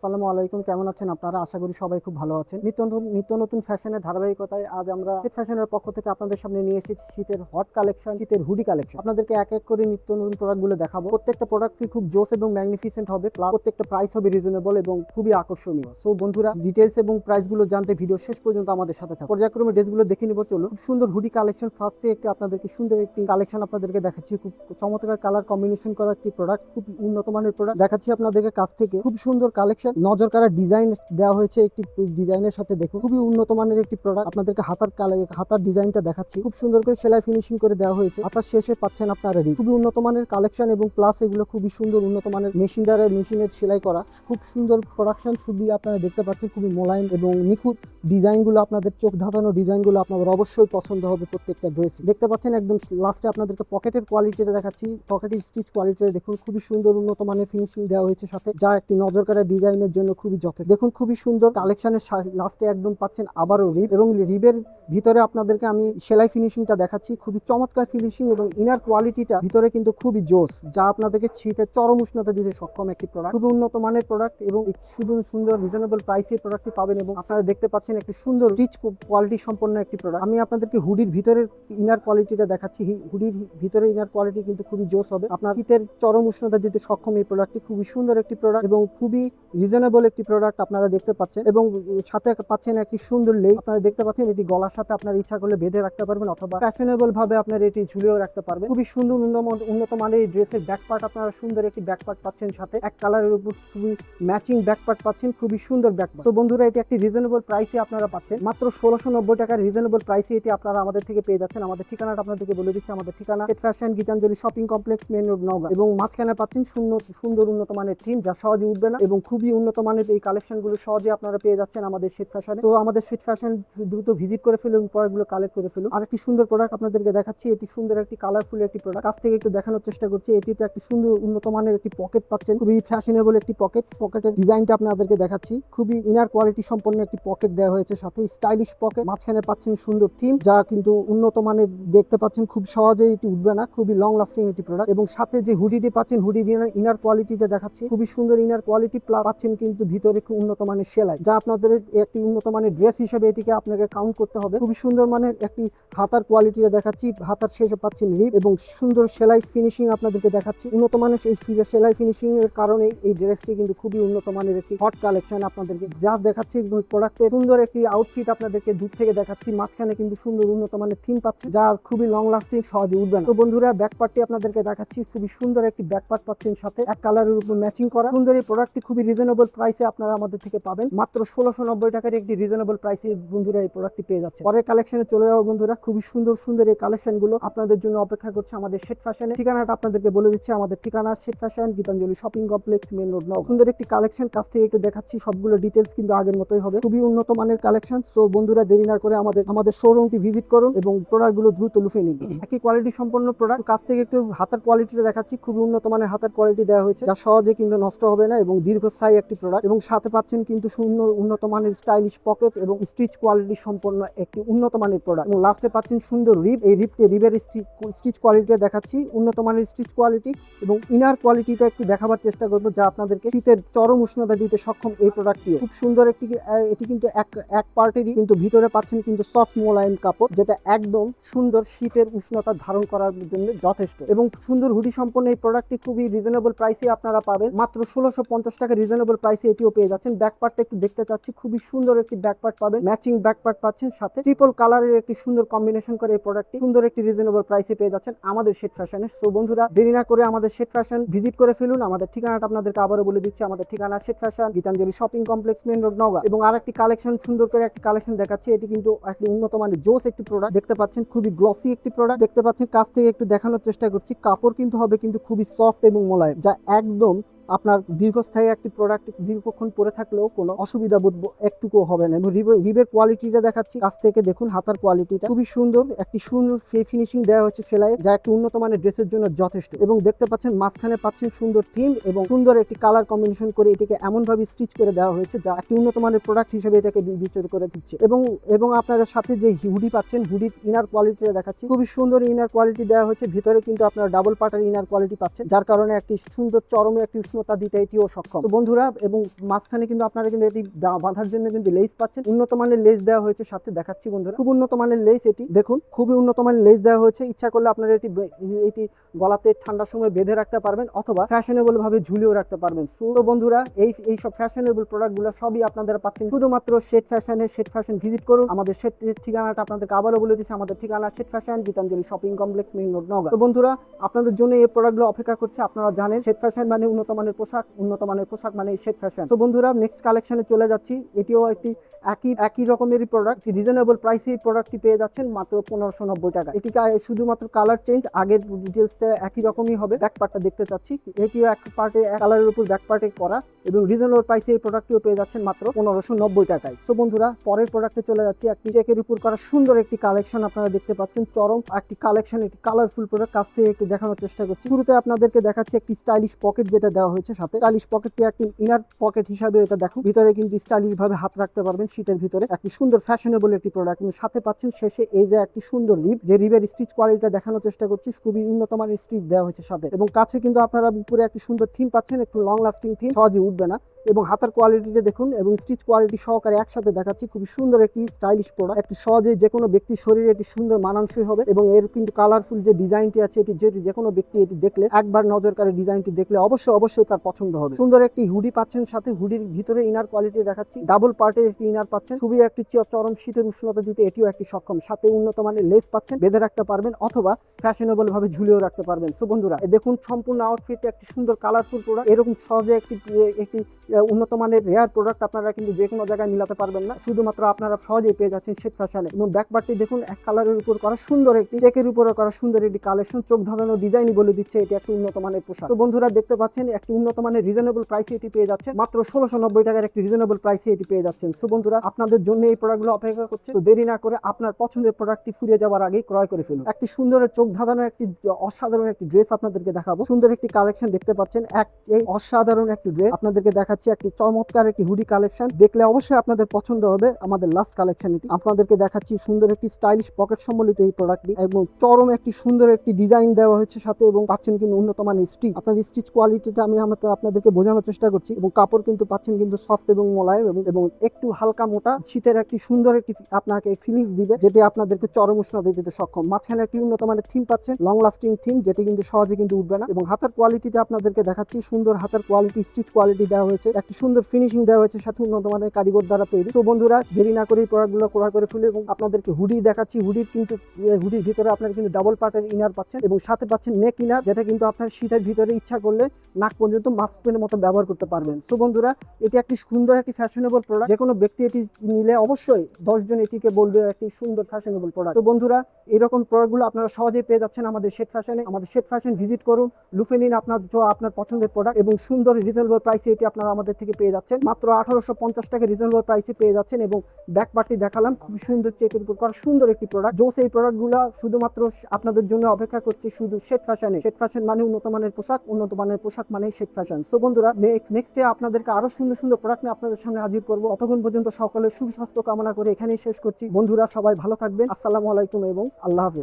আসসালামু আলাইকুম, কেমন আছেন আপনারা? আশা করি সবাই খুব ভালো আছেন। নিত্য নতুন নিত্য নতুন ফ্যাশনের ধারাবাহিকতায় আজ আমরা শীত ফ্যাশনের পক্ষ থেকে আপনাদের সামনে নিয়ে এসেছি শীতের হট কালেকশন শীতের হুডি কালেকশন আপনাদেরকে এক এক করে নিত্য নতুন প্রোডাক্টগুলো দেখাবো। প্রত্যেক্টা প্রোডাক্টই খুব জোস এবং ম্যাগনিফিসেন্ট হবে প্লাস প্রত্যেকটা প্রাইস হবে রিজনেবল এবং খুবই আকর্ষণীয়। সো বন্ধুরা ডিটেলস এবং প্রাইসগুলো জানতে ভিডিও শেষ পর্যন্ত আমাদের সাথে থাকুন। পর্যায়ক্রমে ড্রেসগুলো দেখে নিব। চলো খুব সুন্দর হুডি কালেকশন ফার্স্টে একটি আপনাদেরকে সুন্দর একটি কালেকশন আপনাদেরকে দেখাচ্ছি। খুব চমৎকার কালার কম্বিনেশন করা একটি প্রোডাক্ট খুব উন্নত মানের প্রোডাক্ট দেখাচ্ছি আপনাদেরকে কাছ থেকে। খুব সুন্দর কালেকশন নজর কারা ডিজাইন দেওয়া হয়েছে একটি ডিজাইনের সাথে দেখুন। খুবই উন্নত মানের একটি প্রোডাক্ট আপনাদেরকে হাতার কালার হাতার ডিজাইনটা দেখাচ্ছি। খুব সুন্দর করে সেলাই ফিনিশিং করে দেওয়া হয়েছে। হাতার শেষে পাচ্ছেন আপনারা রেডি খুবই উন্নত মানের কালেকশন এবং প্লাস এগুলো খুবই সুন্দর উন্নত মানের মেশিন দ্বারা মেশিনের সেলাই করা। খুব সুন্দর প্রোডাকশন খুবই আপনারা দেখতে পাচ্ছেন। খুবই মোলায়েম এবং নিখুঁত ডিজাইনগুলো আপনাদের চোখ ধাঁধানো ডিজাইনগুলো আপনাদের অবশ্যই পছন্দ হবে প্রত্যেকটা ড্রেস। দেখতে পাচ্ছেন একদম লাস্টে আপনাদেরকে পকেটের কোয়ালিটিটা দেখাচ্ছি। পকেটের স্টিচ কোয়ালিটিটা দেখুন, খুবই সুন্দর উন্নত মানের ফিনিশিং দেওয়া হয়েছে সাথে, যা একটি নজর কাটা ডিজাইনের জন্য খুবই যথেষ্ট। দেখুন, খুবই সুন্দর কালেকশনের লাস্টে একদম পাচ্ছেন আবারও রিব এবং রিবের ভিতরে আপনাদেরকে আমি সেলাই ফিনিশিংটা দেখাচ্ছি। খুবই চমৎকার ফিনিশিং এবং ইনার কোয়ালিটিটা ভিতরে কিন্তু খুবই জোস, যা আপনাদেরকে শীতের চরম উষ্ণতা দিতে সক্ষম একটি প্রোডাক্ট খুবই উন্নত মানের প্রোডাক্ট এবং শুধু সুন্দর রিজনেবল প্রাইসে প্রোডাক্টটি পাবেন এবং আপনারা দেখতে পাচ্ছেন একটি সুন্দর রিচ কোয়ালিটি সম্পন্ন একটি প্রোডাক্ট আমি আপনাদেরকে হুডির ভিতরের ইনার কোয়ালিটিটা দেখাচ্ছি। হুডির ভিতরে ইনার কোয়ালিটি কিন্তু খুবই জোস হবে। আপনার শীতের চরম উষ্ণতা দিতে সক্ষম এই প্রোডাক্টটি খুবই সুন্দর একটি প্রোডাক্ট এবং খুবই রিজনেবল একটি প্রোডাক্ট আপনারা দেখতে পাচ্ছেন এবং সাথে পাচ্ছেন একটি সুন্দর লেই আপনারা দেখতে পাচ্ছেন এটি গলার সাথে আপনার ইচ্ছা করলে বেঁধে রাখতে পারবেন অথবা ফ্যাশনেবল ভাবে আপনার এটি ঝুলিয়েও রাখতে পারবেন। খুবই সুন্দর, উন্নত- মানের এই ড্রেসের ব্যাক পার্ট আপনারা সুন্দর একটি ব্যাক পার্ট পাচ্ছেন সাথে। এক কালারের উপর খুবই ম্যাচিং ব্যাক পার্ট পাচ্ছেন, খুবই সুন্দর ব্যাক পার্ট তো বন্ধুরা, এটি একটি রিজনেবল প্রাইসে আপনারা পাচ্ছেন। মাত্র ষোলোশো নব্বই টাকার রিজনেবল প্রাইসে এটি আপনারা আমাদের থেকে পেয়ে যাচ্ছেন। আমাদের ঠিকানাটা আপনাদেরকে বলে দিচ্ছি। আমাদের ঠিকানা Set Fashion Gitanjali shopping complex main road Naogaon এবং মাঝখানে পাচ্ছেন সুন্দর, উন্নত মানের থিম যা সহজে উঠবে না এবং খুবই উন্নত মানের এই কালেকশনগুলো সহজে আপনারা পেয়ে যাচ্ছেন আমাদের শীত ফ্যাশনে তো আমাদের শীত ফ্যাশন দ্রুত ভিজিট করে ফেলুন। প্রোডাক্টগুলো কালেক্ট করে ফেলুন আর একটি সুন্দর প্রোডাক্ট আপনাদেরকে দেখাচ্ছি, এটি সুন্দর একটি কালারফুল একটি প্রোডাক্ট কাছ থেকে একটু দেখানোর চেষ্টা করছি, এটিতে একটি সুন্দর উন্নত মানের একটি পকেট পাচ্ছেন। খুবই ফ্যাশনেবল একটি পকেট পকেটের ডিজাইনটা আপনাদেরকে দেখাচ্ছি। খুবই ইনার কোয়ালিটি সম্পন্ন একটি পকেট দেওয়া হয়েছে সাথে স্টাইলিশ পকেট মাঝখানে পাচ্ছেন সুন্দর থিম যা কিন্তু উন্নত মানের দেখতে পাচ্ছেন। খুব সহজেই এটি উঠবে না, খুবই লং লাস্টিং একটি প্রোডাক্ট এবং সাথে যে হুডিটি পাচ্ছেন হুডির ইনার কোয়ালিটিটা দেখাচ্ছি। খুবই সুন্দর ইনার কোয়ালিটি পাচ্ছেন কিন্তু ভিতরে খুব উন্নত মানের সেলাই, যা আপনাদের একটি উন্নত মানের ড্রেস হিসেবে এটিকে আপনাকে কাউন্ট করতে হবে। খুবই সুন্দর মানের একটি হাতার কোয়ালিটিটা দেখাচ্ছি। হাতার শেষে পাচ্ছেন রিপ এবং সুন্দর সেলাই ফিনিশিং আপনাদেরকে দেখাচ্ছি। উন্নত মানের এই সেলাই ফিনিশিং এর কারণে এই ড্রেসটি কিন্তু খুবই উন্নত মানের একটি হট কালেকশন আপনাদেরকে যা দেখাচ্ছি প্রোডাক্টের সুন্দর একটি আউটফিট আপনাদেরকে দূর থেকে দেখাচ্ছি। মাঝখানে কিন্তু সুন্দর উন্নত মানের থিম পাচ্ছে যা খুবই লং লাস্টিং সহজে উঠবে তো বন্ধুরা ব্যাক পার্টটি আপনাদেরকে দেখাচ্ছি। খুবই সুন্দর একটি ব্যাক পার্ট পাচ্ছেন সাথে। এক কালারের উপর ম্যাচিং করা। সুন্দর এই প্রোডাক্টটি খুবই রিজনেবল প্রাইসে আপনারা আমাদের থেকে পাবেন। মাত্র ষোলোশো নব্বই টাকার একটি রিজনেবল প্রাইসে বন্ধুরা এই প্রোডাক্টটি পেয়ে যাচ্ছে পরের কালেকশনে চলে যাওয়া বন্ধুরা। খুবই সুন্দর সুন্দর এই কালেকশনগুলো আপনাদের জন্য অপেক্ষা করছে আমাদের শেট ফ্যাশনে ঠিকানাটা আপনাদেরকে বলে দিচ্ছি, আমাদের ঠিকানা Set Fashion Gitanjali shopping complex main road নও সুন্দর একটি কালেকশন কাছ থেকে একটু দেখাচ্ছি, সবগুলো ডিটেলস কিন্তু আগের মতোই হবে। খুবই উন্নত মানের কালেকশন সো বন্ধুরা দেরি না করে আমাদের আমাদের শোরুমটি ভিজিট করুন এবং প্রোডাক্টগুলো দ্রুত লুফে নিন। একই কোয়ালিটি সম্পন্ন প্রোডাক্ট কাছ থেকে একটু হাতের কোয়ালিটিটা দেখাচ্ছি। খুবই উন্নত মানের হাতের কোয়ালিটি দেওয়া হয়েছে, যা সহজে কিন্তু নষ্ট হবে না এবং দীর্ঘস্থায়ী একটি প্রোডাক্ট এবং সাথে পাচ্ছেন কিন্তু শূন্য, উন্নত মানের স্টাইলিশ পকেট এবং স্টিচ কোয়ালিটি সম্পন্ন একটি উন্নত মানের প্রোডাক্ট এবং লাস্টে পাচ্ছেন সুন্দর রিপ এই রিপটি রিবের স্টিচ কোয়ালিটিটা দেখাচ্ছি। উন্নত মানের স্টিচ কোয়ালিটি এবং ইনার কোয়ালিটিটা একটু দেখাবার চেষ্টা করব যা আপনাদেরকে শীতের চরম উষ্ণতা দিতে সক্ষম এই প্রোডাক্টটি খুব সুন্দর একটি এটি কিন্তু এক এক পার্টেরই কিন্তু ভিতরে পাচ্ছেন কিন্তু সফট মোলায়েম কাপড়, যেটা একদম সুন্দর শীতের উষ্ণতা ধারণ করার জন্য যথেষ্ট। এবং সুন্দর হুডি সম্পন্ন এই প্রোডাক্টটি খুবই রিজনেবল প্রাইসে আপনারা পাবেন। মাত্র ষোলোশো পঞ্চাশ টাকা রিজনেবল প্রাইসে এটিও পেয়ে যাচ্ছেন। ব্যাক পার্টটা একটু দেখতে চাচ্ছি। খুবই সুন্দর একটি ব্যাক পার্ট পাবেন। ম্যাচিং ব্যাক পার্ট পাচ্ছেন সাথে ট্রিপল কালারের একটি সুন্দর কম্বিনেশন করে এই প্রোডাক্টটি সুন্দর একটি রিজনেবল প্রাইসে পেয়ে যাচ্ছেন আমাদের শেট ফ্যাশনে সো বন্ধুরা, দেরি না করে আমাদের শেট ফ্যাশন ভিজিট করে ফেলুন। আমাদের ঠিকানাটা আপনাদেরকে আবারও বলে দিচ্ছি। আমাদের ঠিকানা Set Fashion Gitanjali shopping complex main road Naogaon এবং আর একটি কালেকশন সুন্দর করে একটি কালেকশন দেখাচ্ছি। এটি কিন্তু একটি উন্নত মানের জোস একটি প্রোডাক্ট দেখতে পাচ্ছেন, খুবই গ্লসি একটি প্রোডাক্ট দেখতে পাচ্ছেন, কাছ থেকে একটু দেখানোর চেষ্টা করছি। কাপড় কিন্তু হবে কিন্তু খুবই সফট এবং মোলায়েম, যা একদম আপনার দীর্ঘস্থায়ী একটি প্রোডাক্ট দীর্ঘক্ষণ পরে থাকলেও কোনো অসুবিধা বোধ একটুকুও হবে না। এবং রিবে- রিবের কোয়ালিটিটা দেখাচ্ছি। কাছ থেকে দেখুন হাতার কোয়ালিটিটা খুবই সুন্দর। একটি সুন্দর ফিনিশিং দেওয়া হচ্ছে সেলাই যা একটি উন্নত মানের ড্রেসের জন্য যথেষ্ট। এবং দেখতে পাচ্ছেন মাঝখানে পাচ্ছেন সুন্দর থিম এবং সুন্দর একটি কালার কম্বিনেশন করে এটাকে এমন ভাবে স্টিচ করে দেওয়া হয়েছে, যা একটি উন্নত মানের প্রোডাক্ট হিসেবে এটাকে বিবেচিত করে দিচ্ছে। এবং এবং আপনারা সাথে যে হুডি পাচ্ছেন হুডির ইনার কোয়ালিটিটা দেখাচ্ছি। খুবই সুন্দর ইনার কোয়ালিটি দেওয়া হয়েছে। ভিতরে কিন্তু আপনারা ডাবল পার্টার ইনার কোয়ালিটি পাচ্ছেন, যার কারণে একটি সুন্দর চরমে একটি উষ্ণ উষ্ণতা দিতে এটিও সক্ষম। তো বন্ধুরা, এবং মাঝখানে কিন্তু আপনারা কিন্তু এটি বাঁধার জন্য কিন্তু লেস পাচ্ছেন। উন্নত মানের লেস দেওয়া হয়েছে সাথে, দেখাচ্ছি বন্ধুরা। খুব উন্নত মানের লেস এটি। দেখুন, খুবই উন্নত মানের লেস দেওয়া হয়েছে। ইচ্ছা করলে আপনারা এটি এটি গলাতে ঠান্ডার সময় বেঁধে রাখতে পারবেন, অথবা ফ্যাশনেবল ভাবে ঝুলিয়েও রাখতে পারবেন। তো বন্ধুরা, এই এই সব ফ্যাশনেবল প্রোডাক্টগুলো সবই আপনারা পাচ্ছেন। শুধুমাত্র শেট ফ্যাশনে শেট ফ্যাশন ভিজিট করুন। আমাদের শেটের ঠিকানাটা আপনাদেরকে আবারও বলে দিচ্ছি। আমাদের ঠিকানা Set Fashion Gitanjali shopping complex main road নগর তো বন্ধুরা, আপনাদের জন্য এই প্রোডাক্টগুলো অপেক্ষা করছে। আপনারা জানেন শেট ফ্যাশন মানে উন্নত মানের পোশাক উন্নত মানের পোশাক মানে শেট ফ্যাশন। তো বন্ধুরা নেক্সট কালেকশনে চলে যাচ্ছি। এটিও একটি একই একই রকমেরই প্রোডাক্ট রিজনেবল প্রাইসে প্রোডাক্টটি পেয়ে যাচ্ছেন মাত্র পনেরোশো নব্বই টাকা এটি শুধুমাত্র কালার চেঞ্জ আগের ডিটেলসটা একই রকমই হবে। ব্যাক পার্টটা দেখতে চাচ্ছি। এটিও এক পার্টে কালারের উপর ব্যাক পার্টে করা এবং রিজনেবল প্রাইসে এই প্রোডাক্টটিও পেয়ে যাচ্ছেন মাত্র পনেরোশো নব্বই টাকায়। সো বন্ধুরা, পরের প্রোডাক্টে চলে যাচ্ছি। একটি চেকের উপর করা সুন্দর একটি কালেকশন আপনারা দেখতে পাচ্ছেন। চরম একটি কালেকশন একটি কালারফুল প্রোডাক্ট কাছ থেকে একটু দেখানোর চেষ্টা করছি। শুরুতে আপনাদেরকে দেখাচ্ছি একটি স্টাইলিশ পকেট যেটা দেওয়া হয়েছে সাথে। স্টাইলিশ পকেটটি একটি ইনার পকেট হিসাবে এটা দেখো। ভিতরে কিন্তু স্টাইলিশ ভাবে হাত রাখতে পারবেন শীতের ভিতরে। একটি সুন্দর ফ্যাশনেবল একটি প্রোডাক্ট এবং সাথে পাচ্ছেন শেষে এই যে একটি সুন্দর রিপ যে রিপের স্টিচ কোয়ালিটিটা দেখানোর চেষ্টা করছি, খুবই উন্নত মানের স্টিচ দেওয়া হয়েছে সাথে। এবং কাছে কিন্তু আপনারা উপরে একটি সুন্দর থিম পাচ্ছেন, একটু লং লাস্টিং থিম সহজে উঠবে না। এবং হাতার কোয়ালিটিটা দেখুন এবং স্টিচ কোয়ালিটি সহকারে একসাথে দেখাচ্ছি। খুবই সুন্দর একটি স্টাইলিশ প্রোডাক্ট একটি সহজে যে কোনো ব্যক্তির শরীরে এটি সুন্দর মানানসই হবে এবং এর কিন্তু কালারফুল যে ডিজাইনটি আছে, এটি যেটি যে কোনো ব্যক্তি এটি দেখলে একবার নজর কাড়ে ডিজাইনটি দেখলে অবশ্যই অবশ্যই তার পছন্দ হবে। সুন্দর একটি হুডি পাচ্ছেন সাথে। হুডির ভিতরে ইনার কোয়ালিটি দেখাচ্ছি। ডাবল পার্টের একটি ইনার পাচ্ছেন। খুবই একটি চরম শীতের উষ্ণতা দিতে এটিও একটি সক্ষম। সাথে উন্নত মানের লেস পাচ্ছেন। বেঁধে রাখতে পারবেন অথবা ফ্যাশনেবল ভাবে ঝুলিয়েও রাখতে পারবেন। সো বন্ধুরা দেখুন সম্পূর্ণ আউটফিট একটি সুন্দর কালারফুল প্রোডাক্ট এরকম সহজে একটি একটি উন্নত মানের রেয়ার প্রোডাক্ট আপনারা কিন্তু যে কোনো জায়গায় মিলাতে পারবেন না। শুধুমাত্র আপনারা সহজেই পেয়ে যাচ্ছেন শেখ ফ্যাশনে এবং ব্যাকপার্টটি দেখুন, এক কালারের উপর করা সুন্দর একটি চেকের উপরে করা সুন্দর একটি কালেকশন চোখ ধাঁধানো ডিজাইনই বলে দিচ্ছে, এটি একটি উন্নত মানের পোশাক। তো বন্ধুরা, দেখতে পাচ্ছেন, একটি উন্নত মানের রিজনেবল প্রাইসে এটি পেয়ে যাচ্ছে মাত্র ষোলোশো নব্বই টাকার একটি রিজনেবল প্রাইসে এটি পেয়ে যাচ্ছেন। তো বন্ধুরা, আপনাদের জন্য এই প্রোডাক্টগুলো অপেক্ষা করছে। তো দেরি না করে আপনার পছন্দের প্রোডাক্টটি ফুরিয়ে যাওয়ার আগেই ক্রয় করে ফেলুন। একটি সুন্দর চোখ ধাঁধানো একটি, অসাধারণ একটি ড্রেস আপনাদেরকে দেখাবো। সুন্দর একটি কালেকশন দেখতে পাচ্ছেন। এক, এই অসাধারণ একটি ড্রেস আপনাদেরকে দেখাচ্ছি একটি চমৎকার একটি হুডি কালেকশন। দেখলে অবশ্যই আপনাদের পছন্দ হবে আমাদের লাস্ট কালেকশন এটি। আপনাদেরকে দেখাচ্ছি সুন্দর একটি স্টাইলিশ পকেট সম্বলিত এই প্রোডাক্টটি এবং চরম একটি সুন্দর একটি ডিজাইন দেওয়া হয়েছে সাথে এবং পাচ্ছেন কিন্তু উন্নত মানের স্টিচ আপনাদের স্টিচ কোয়ালিটিটা আমি আমাদের, আপনাদেরকে বোঝানোর চেষ্টা করছি এবং কাপড় কিন্তু পাচ্ছেন কিন্তু সফট এবং মোলায়েম এবং এবং একটু হালকা মোটা। শীতের একটি সুন্দর একটি আপনাকে ফিলিংস দিবে, যেটি আপনাদেরকে চরম উষ্ণতা দিতে সক্ষম। মাঝখানে একটি উন্নত মানের থিম পাচ্ছেন লং লাস্টিং থিম যেটি কিন্তু সহজে কিন্তু উঠবে না এবং হাতের কোয়ালিটিটা আপনাদেরকে দেখাচ্ছি। সুন্দর হাতের কোয়ালিটি স্টিচ কোয়ালিটি দেওয়া হয়েছে। একটি সুন্দর ফিনিশিং দেওয়া হয়েছে সাথে উন্নত মানের কারিগর দ্বারা তৈরি। তো বন্ধুরা, দেরি না করে এই প্রোডাক্টগুলো ক্রয় করে ফেলে এবং আপনাদেরকে হুডি দেখাচ্ছি। হুডির কিন্তু হুডির ভিতরে আপনার কিন্তু ডাবল পার্টের ইনার পাচ্ছেন এবং সাথে পাচ্ছেন নেক ইনার যেটা কিন্তু আপনার শীতের ভিতরে ইচ্ছা করলে নাক পর্যন্ত মাস্ক পেনের মতো ব্যবহার করতে পারবেন। সো বন্ধুরা, এটি একটি সুন্দর, একটি ফ্যাশনেবল প্রোডাক্ট যে কোনো ব্যক্তি এটি নিলে অবশ্যই দশজন এটিকে বলবে একটি সুন্দর ফ্যাশনেবল প্রোডাক্ট তো বন্ধুরা, এরকম প্রোডাক্টগুলো আপনারা সহজেই পেয়ে যাচ্ছেন আমাদের শেট ফ্যাশনে আমাদের শেট ফ্যাশন ভিজিট করুন, লুফে নিন আপনার আপনার পছন্দের প্রোডাক্ট এবং সুন্দর রিজনেবল প্রাইসে এটি আপনারা আমাদের থেকে পেয়ে যাচ্ছেন। মাত্র আঠারোশো পঞ্চাশ টাকা রিজনেবল প্রাইসে পেয়ে যাচ্ছেন এবং ব্যাক পার্টি দেখালাম। খুব সুন্দর চেকের উপর করা সুন্দর একটি প্রোডাক্ট জোস এই প্রোডাক্টগুলো শুধুমাত্র আপনাদের জন্য অপেক্ষা করছে শুধু শেট ফ্যাশনে শেট ফ্যাশন মানে উন্নত মানের পোশাক, উন্নত মানের পোশাক মানে শেট ফ্যাশন সো বন্ধুরা নেক্সট ডে আপনাদেরকে আরও সুন্দর সুন্দর প্রোডাক্ট নিয়ে আপনাদের সামনে হাজির করব। অতক্ষণ পর্যন্ত সকলের সুস্বাস্থ্য কামনা করে এখানেই শেষ করছি। বন্ধুরা, সবাই ভালো থাকবেন। আসসালামু আলাইকুম এবং আল্লাহ হাফেজ।